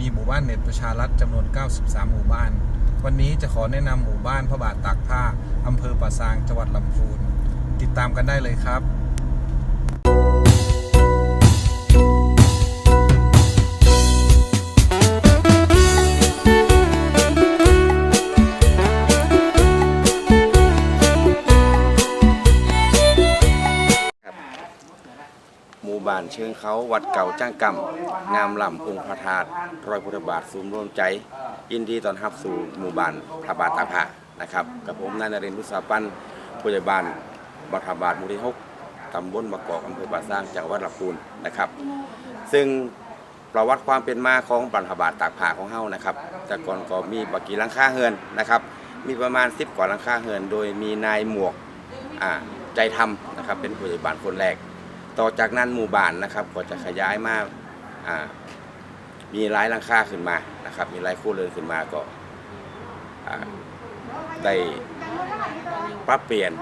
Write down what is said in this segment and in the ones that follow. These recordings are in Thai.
มีหมู่บ้านเน็ตประชารัฐจำนวน 93 หมู่บ้าน วันนี้จะขอแนะนำหมู่บ้านพระบาทตากผ้าอำเภอป่าซางจังหวัดลำพูน ติดตามกันได้เลยครับ บ้านเชิงเขาวัดเก่าจ้างกำงามลำองค์พระธาตุรอยพุทธบาทศูนย์รวมใจ ยินดีตอนรับสู่หมู่บ้านพระบาทตากผานะครับกับผมนายนรินทร์บุษาปันผู้ใหญ่บ้านบัทบาทมู่ที่หกตำบลบะกอกอำเภอป่าซางจังหวัดลำพูนนะครับ ซึ่งประวัติความเป็นมาของบัทบาทตากผาของเฮานะครับแต่ก่อนก็มีบักกีลังคาเฮือนนะครับ มีประมาณ 10 กว่าลังคาเฮือน โดยมีนายหมวกใจทำนะครับเป็นผู้ใหญ่บ้านคนแรก ต่อจากนั้นหมู่บ้านนะครับก็จะขยายมาอ่ามีหลายหลังคาขึ้นมานะครับ มีหลายครัวเรือนขึ้นมาก็อ่าได้ปรับเปลี่ยน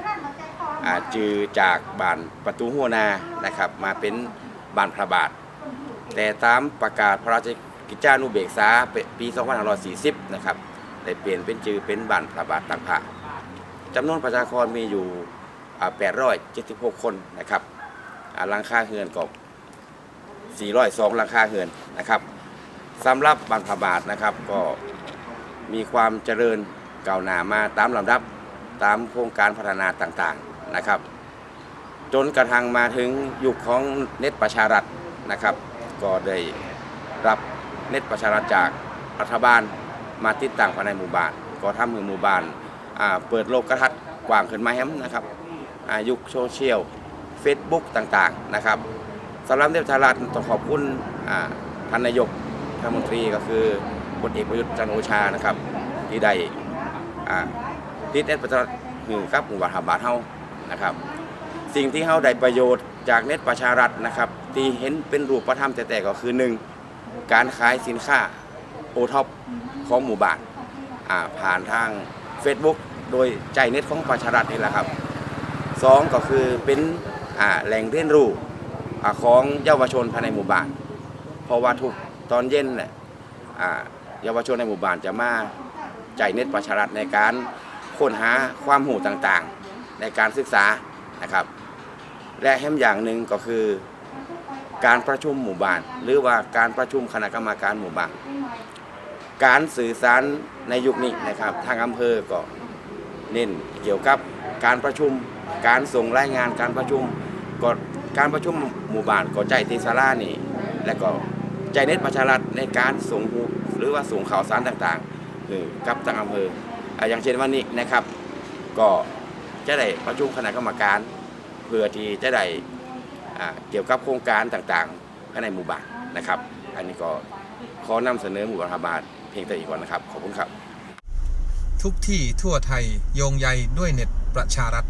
อาจือจากบ้านประตูหัวนานะครับ มาเป็นบ้านพระบาท แต่ตามประกาศพระราชกิจจานุเบกษาปี 2540 นะครับได้เปลี่ยนเป็นจือเป็นบ้านพระบาทตักผ้าจำนวนประชากรมีอยู่ 876 คนนะครับ หลังคาเฮือนก็402หลังคาเฮือนนะครับสำหรับบันพบาทนะครับก็มีความเจริญเก้าหนามาตามลำดับตามโครงการพัฒนาต่างๆนะครับ จนกระทั่งมาถึงยุคของเน็ตประชารัฐนะครับ ก็ได้รับเน็ตประชารัฐจากรัฐบาลมาติดตั้งภายในหมู่บ้าน ก็ทำให้หมู่บ้านเปิดโลกกระทัดกว้างขึ้นมาแฮมนะครับยุคโซเชียล Facebook ต่างๆนะครับสำหรับเทพธารัฐต้องขอบคุณท่านนายกรัฐมนตรีก็คือพลเอกประยุทธ์จันโอชานะครับ ที่ได้อ่าติดเน็ตประชารัฐหือครับหมู่บ้านหาบาทเฮานะครับ สิ่งที่เฮาได้ประโยชน์จากเน็ตประชารัฐนะครับ ที่เห็นเป็นรูปธรรมแต่ๆก็คือหนึ่งการขายสินค้าโอท็อปของหมู่บ้านผ่านทาง Facebook โดยใจเน็ตของประชารัฐนี่แหละครับสองก็คือเป็น แหล่งเรียนรู้ของเยาวชนภายในหมู่บ้าน เพราะว่าทุกตอนเย็นเนี่ยาเยาวชนในหมู่บ้านจะมาใจเน็ตประชารัฐในการค้นหาความหูต่างๆ ในการศึกษานะครับ และแฮมอย่างหนึ่งก็คือการประชุมหมู่บ้าน หรือว่าการประชุมคณะกรรมการหมู่บ้าน การสื่อสารในยุคนี้นะครับ ทางอำเภอก็เน้นเกี่ยวกับ การประชุม การส่งรายงานการประชุมก็การประชุมหมู่บ้านก็ใจที่ศาลานี่ และก็ใจเน็ตประชารัฐในการส่งหูหรือว่าส่งข่าวสารต่างๆคือกับทางอำเภออย่างเช่นวันนี้นะครับ ก็จะได้ประชุมคณะกรรมการ เพื่อที่จะได้เกี่ยวกับโครงการต่างๆภายในหมู่บ้านนะครับ อันนี้ก็ขอนำเสนอหมู่บ้านบาลเพียงแต่อีกก่อนนะครับ ขอบคุณครับ ทุกที่ทั่วไทยโยงใยด้วยเน็ตประชารัฐ